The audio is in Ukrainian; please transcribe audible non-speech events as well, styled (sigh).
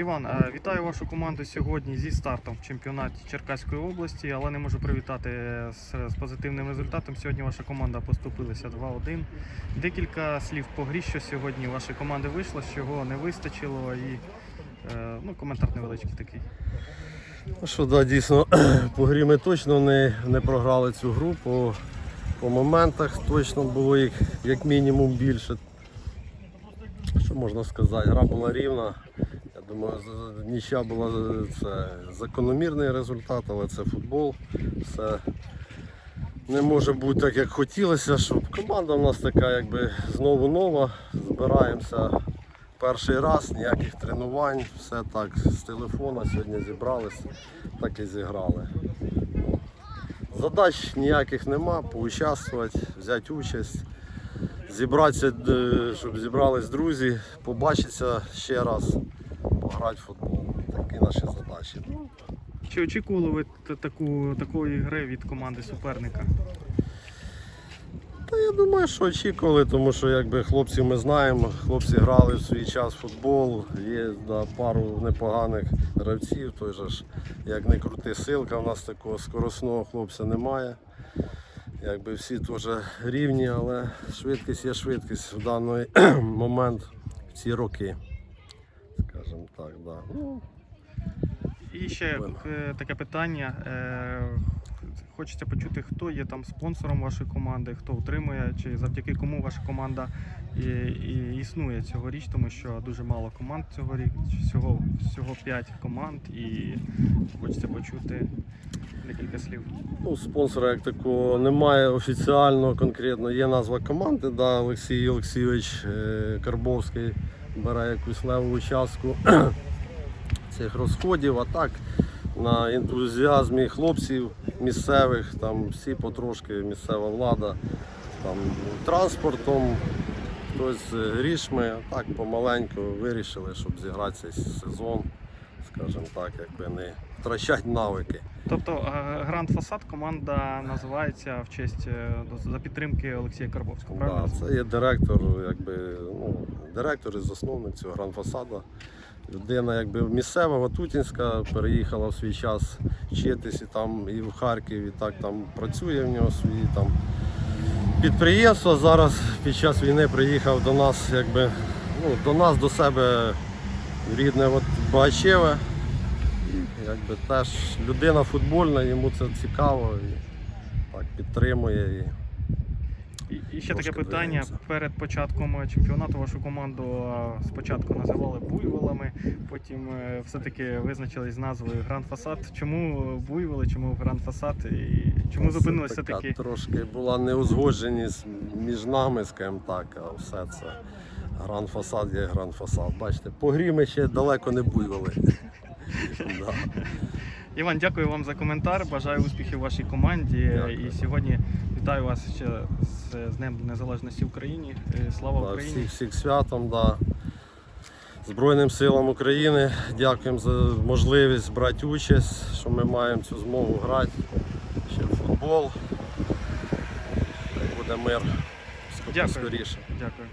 Іван, е, вітаю вашу команду сьогодні зі стартом в чемпіонаті Черкаської області, але не можу привітати з, позитивним результатом. Сьогодні ваша команда поступилася 2-1. Декілька слів по грі, що сьогодні вашої команди вийшло, з чого не вистачило, і е, ну, коментар невеличкий такий. Ну Що да, дійсно, (clears throat) по грі ми точно не, не програли цю гру. По, по моментах точно було їх як мінімум більше. Що можна сказати? Гра була рівна. Думаю, нічия була це закономірний результат, але це футбол. Все не може бути так, як хотілося, щоб команда у нас така якби знову нова. Збираємося перший раз, ніяких тренувань, все так з телефона сьогодні зібрались, так і зіграли. Задач ніяких нема, поучаствувати, взяти участь, зібратися, е, щоб зібрались друзі, побачитися ще раз, пограти в футбол. Такі наші задачі. Чи очікували ви таку, такої гри від команди суперника? Та я думаю, що очікували, тому що якби хлопців ми знаємо, хлопці грали в свій час в футбол, є да, пару непоганих гравців, той же ж, як не крути силка, у нас такого скоросного хлопця немає. Якби всі теж рівні, але швидкість є швидкість в даний (clears throat) момент в ці роки. Так, да. І ще е, таке питання. Хочеться почути, хто є там спонсором вашої команди, хто утримує, чи завдяки кому ваша команда і, і існує цьогоріч, тому що дуже мало команд цьогоріч, всього, всього 5 команд, і хочеться почути декілька слів. Ну, спонсора як такого немає офіціально конкретно. Є назва команди, да, Олексій Олексійович е, Карбовський бере якусь леву частку (clears throat) цих розходів, а так на ентузіазмі хлопців місцевих, там всі потрошки місцева влада, там транспортом, хтось грішми, так помаленьку вирішили, щоб зіграти цей сезон, скажімо так, якби не втрачати навики. Тобто е, Гранд Фасад команда називається в честь е, за підтримки Олексія Карбовського. Правильно? Да, це є директор, якби, ну, директор і засновник цього гранфасада. Людина якби місцева, Ватутінська, переїхала в свій час вчитись і там і в Харків, і так там працює в нього свої там підприємства. Зараз під час війни приїхав до нас, якби, ну, до нас, до себе рідне от, Багачеве. Якби теж людина футбольна, йому це цікаво і так підтримує. І... І, ще таке питання. двигаємося. Перед початком чемпіонату вашу команду спочатку називали буйволами, потім е, все-таки визначились з назвою Гранд Фасад. Чому буйволи, чому Гранд Фасад і чому зупинилися така таки? Трошки була неузгодженість між нами, скажімо так, а все це гранд фасад є гранд фасад. Бачите, по грі ми ще далеко не буйвали. (laughs) Іван, дякую вам за коментар. Бажаю успіхів вашій команді. Дякую. І сьогодні вітаю вас ще з, з Днем Незалежності України. Е, Слава Да, Україні! всіх, всіх святом, да. Збройним силам України. Дякуємо за можливість брати участь, що ми маємо цю змогу грати ще в футбол. Буде мир Дякую. скоріше. Дякую.